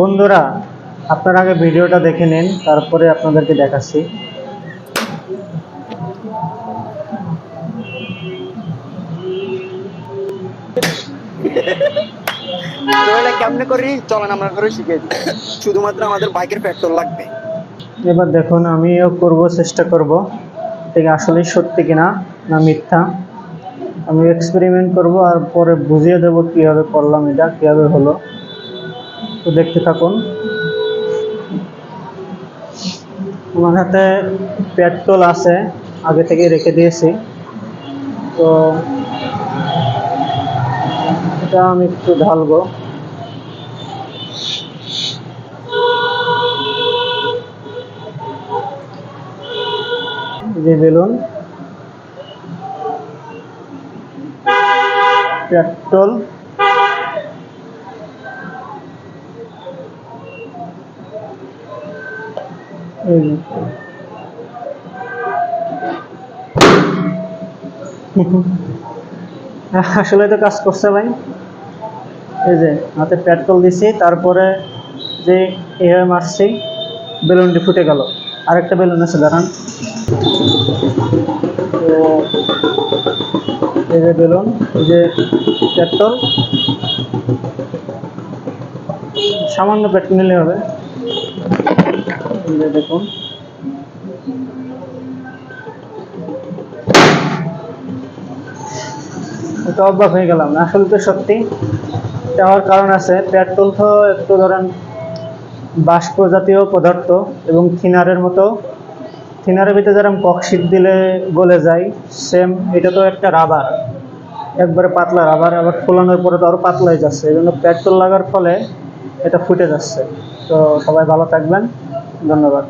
বন্ধুরা আপনারা আগে ভিডিওটা দেখে নিন তারপরে আপনাদেরকে দেখাচ্ছি। তো কেমনে করি? চলেন আমরা করে শিখে শুধুমাত্র আমাদের বাইকের পেট্রোল লাগবে। এবার দেখুন আমিও করব চেষ্টা করব। এটা কি আসলেই সত্যি কিনা না মিথ্যা? আমি এক্সপেরিমেন্ট করব আর পরে বুঝিয়ে দেবো কীভাবে করলাম এটা কীভাবে হলো। তো দেখতে থাকুন। আমার হাতে পেট্রোল আছে, আগে থেকে রেখে দিয়েছি। তো এটা আমি একটু ঢালবো। যে বেলুন। পেট্রোল এই যে। আসলে তো কাজ করছে ভাই। এই যে, হাতে পেট্রোল দিছি, তারপরে যে এভাবে মারছি বেলুনটি ফুটে গেল। আরেকটা বেলুন আছে, দাঁড়ান। এই যে বেলুন এই যে পেট্রোল সামান্য পেট্রোল নিলে হবে। যে দেখুন। তো হয়ে গেলাম, আসলে তো সত্যি। এটা হওয়ার কারণ আছে, পেট্রোল তো একটু ধরেন বাষ্প জাতীয় পদার্থ এবং থিনারের মতো। থিনারের ভিতরে যেরকম ককশিট দিলে গলে যায় সেম এটা তো একটা রাবার একবারে পাতলা রাবার আবার ফোলানোর পরে তো আরও পাতলা হয়ে যাচ্ছে। এই জন্য পেট্রোল লাগার ফলে এটা ফুটে যাচ্ছে। তো সবাই ভালো থাকবেন। ধন্যবাদ।